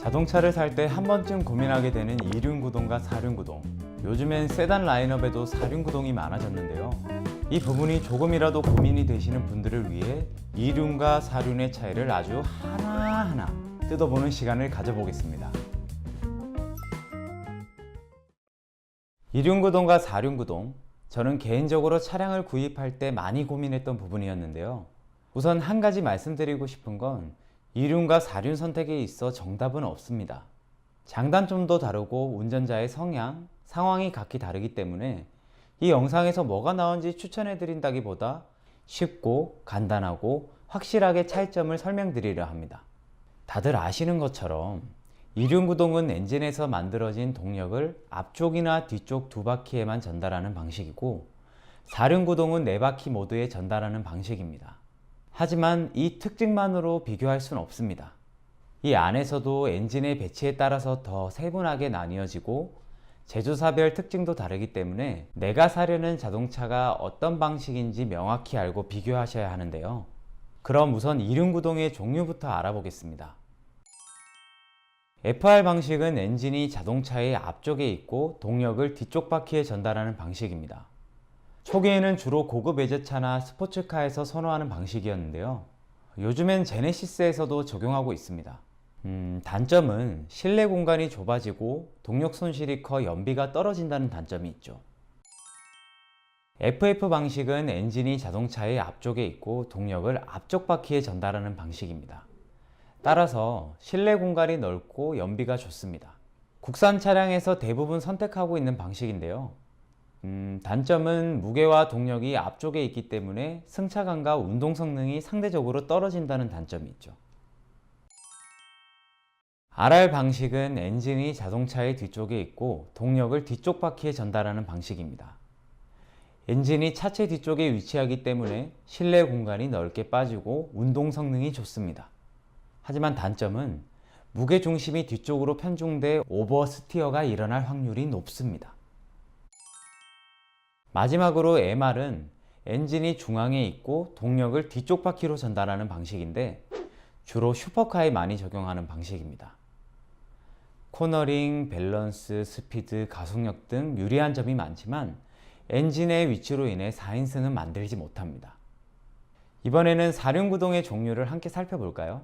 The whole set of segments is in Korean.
자동차를 살 때 한 번쯤 고민하게 되는 이륜구동과 사륜구동. 요즘엔 세단 라인업에도 사륜구동이 많아졌는데요. 이 부분이 조금이라도 고민이 되시는 분들을 위해 이륜과 사륜의 차이를 아주 하나하나 뜯어보는 시간을 가져보겠습니다. 이륜구동과 사륜구동. 저는 개인적으로 차량을 구입할 때 많이 고민했던 부분이었는데요. 우선 한 가지 말씀드리고 싶은 건 이륜과 사륜 선택에 있어 정답은 없습니다. 장단점도 다르고 운전자의 성향, 상황이 각기 다르기 때문에 이 영상에서 뭐가 나온지 추천해 드린다기보다 쉽고 간단하고 확실하게 차이점을 설명드리려 합니다. 다들 아시는 것처럼 이륜 구동은 엔진에서 만들어진 동력을 앞쪽이나 뒤쪽 두 바퀴에만 전달하는 방식이고 사륜 구동은 네 바퀴 모두에 전달하는 방식입니다. 하지만 이 특징만으로 비교할 수는 없습니다. 이 안에서도 엔진의 배치에 따라서 더 세분하게 나뉘어지고 제조사별 특징도 다르기 때문에 내가 사려는 자동차가 어떤 방식인지 명확히 알고 비교하셔야 하는데요. 그럼 우선 이륜구동의 종류부터 알아보겠습니다. FR 방식은 엔진이 자동차의 앞쪽에 있고 동력을 뒤쪽 바퀴에 전달하는 방식입니다. 초기에는 주로 고급 외제차나 스포츠카에서 선호하는 방식이었는데요. 요즘엔 제네시스에서도 적용하고 있습니다. 음, 단점은 실내 공간이 좁아지고 동력 손실이 커 연비가 떨어진다는 단점이 있죠. FF 방식은 엔진이 자동차의 앞쪽에 있고 동력을 앞쪽 바퀴에 전달하는 방식입니다. 따라서 실내 공간이 넓고 연비가 좋습니다. 국산 차량에서 대부분 선택하고 있는 방식인데요. 음, 단점은 무게와 동력이 앞쪽에 있기 때문에 승차감과 운동 성능이 상대적으로 떨어진다는 단점이 있죠. RR 방식은 엔진이 자동차의 뒤쪽에 있고 동력을 뒤쪽 바퀴에 전달하는 방식입니다. 엔진이 차체 뒤쪽에 위치하기 때문에 실내 공간이 넓게 빠지고 운동 성능이 좋습니다. 하지만 단점은 무게 중심이 뒤쪽으로 편중돼 오버스티어가 일어날 확률이 높습니다. 마지막으로 MR은 엔진이 중앙에 있고 동력을 뒤쪽 바퀴로 전달하는 방식인데 주로 슈퍼카에 많이 적용하는 방식입니다. 코너링, 밸런스, 스피드, 가속력 등 유리한 점이 많지만 엔진의 위치로 인해 4인승은 만들지 못합니다. 이번에는 사륜구동의 종류를 함께 살펴볼까요?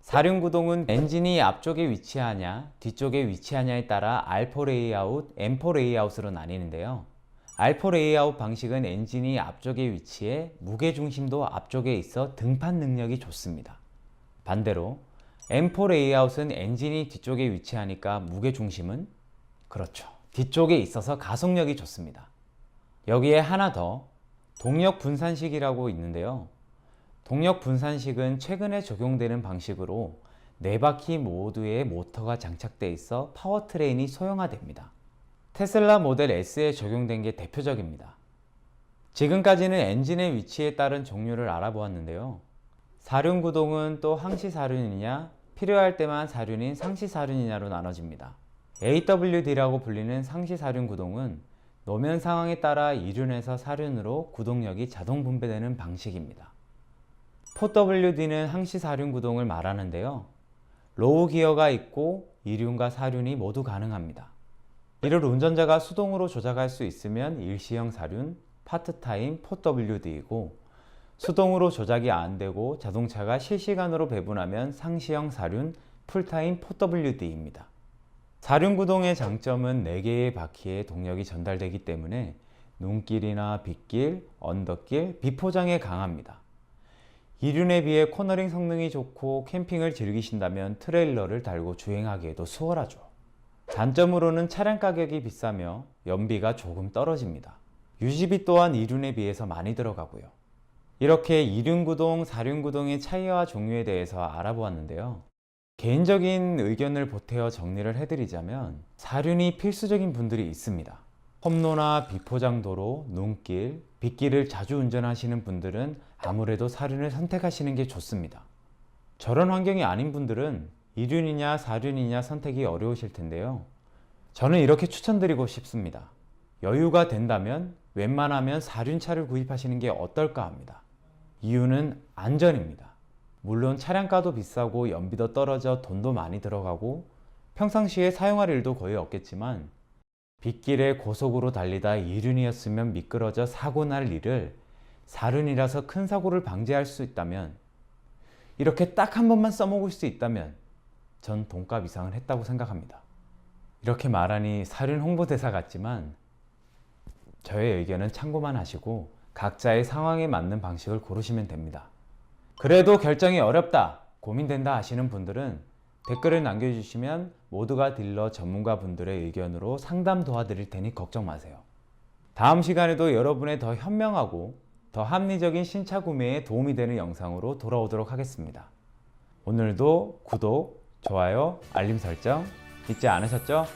사륜구동은 엔진이 앞쪽에 위치하냐, 뒤쪽에 위치하냐에 따라 R4 레이아웃, M4 레이아웃으로 나뉘는데요. R4 레이아웃 방식은 엔진이 앞쪽에 위치해 무게 중심도 앞쪽에 있어 등판 능력이 좋습니다. 반대로 M4 레이아웃은 엔진이 뒤쪽에 위치하니까 무게 중심은 그렇죠. 뒤쪽에 있어서 가속력이 좋습니다. 여기에 하나 더 동력 분산식이라고 있는데요. 동력 분산식은 최근에 적용되는 방식으로 네 바퀴 모두에 모터가 장착돼 있어 파워트레인이 소형화됩니다. 테슬라 모델 S에 적용된 게 대표적입니다. 지금까지는 엔진의 위치에 따른 종류를 알아보았는데요. 사륜 구동은 또 항시 사륜이냐, 필요할 때만 사륜인 상시 사륜이냐로 나눠집니다. AWD라고 불리는 상시 사륜 구동은 노면 상황에 따라 이륜에서 사륜으로 구동력이 자동 분배되는 방식입니다. 4WD는 항시 사륜 구동을 말하는데요. 로우 기어가 있고 이륜과 사륜이 모두 가능합니다. 이를 운전자가 수동으로 조작할 수 있으면 일시형 사륜, 파트타임 4WD이고 수동으로 조작이 안 되고 자동차가 실시간으로 배분하면 상시형 사륜, 풀타임 4WD입니다. 사륜 구동의 장점은 4개의 바퀴에 동력이 전달되기 때문에 눈길이나 빗길, 언덕길, 비포장에 강합니다. 이륜에 비해 코너링 성능이 좋고 캠핑을 즐기신다면 트레일러를 달고 주행하기에도 수월하죠. 단점으로는 차량 가격이 비싸며 연비가 조금 떨어집니다. 유지비 또한 이륜에 비해서 많이 들어가고요. 이렇게 이륜구동, 사륜구동의 차이와 종류에 대해서 알아보았는데요. 개인적인 의견을 보태어 정리를 해드리자면 사륜이 필수적인 분들이 있습니다. 험로나 비포장도로, 눈길, 빗길을 자주 운전하시는 분들은 아무래도 사륜을 선택하시는 게 좋습니다. 저런 환경이 아닌 분들은 이륜이냐 사륜이냐 선택이 어려우실 텐데요. 저는 이렇게 추천드리고 싶습니다. 여유가 된다면 웬만하면 사륜차를 구입하시는 게 어떨까 합니다. 이유는 안전입니다. 물론 차량가도 비싸고 연비도 떨어져 돈도 많이 들어가고 평상시에 사용할 일도 거의 없겠지만 빗길에 고속으로 달리다 이륜이었으면 미끄러져 사고 날 일을 사륜이라서 큰 사고를 방지할 수 있다면 이렇게 딱 한 번만 써먹을 수 있다면 전 돈값 이상은 했다고 생각합니다. 이렇게 말하니 사륜 홍보대사 같지만 저의 의견은 참고만 하시고 각자의 상황에 맞는 방식을 고르시면 됩니다. 그래도 결정이 어렵다, 고민된다 하시는 분들은 댓글을 남겨주시면 모두가 딜러 전문가 분들의 의견으로 상담 도와드릴 테니 걱정 마세요. 다음 시간에도 여러분의 더 현명하고 더 합리적인 신차 구매에 도움이 되는 영상으로 돌아오도록 하겠습니다. 오늘도 구독, 좋아요, 알림 설정 잊지 않으셨죠?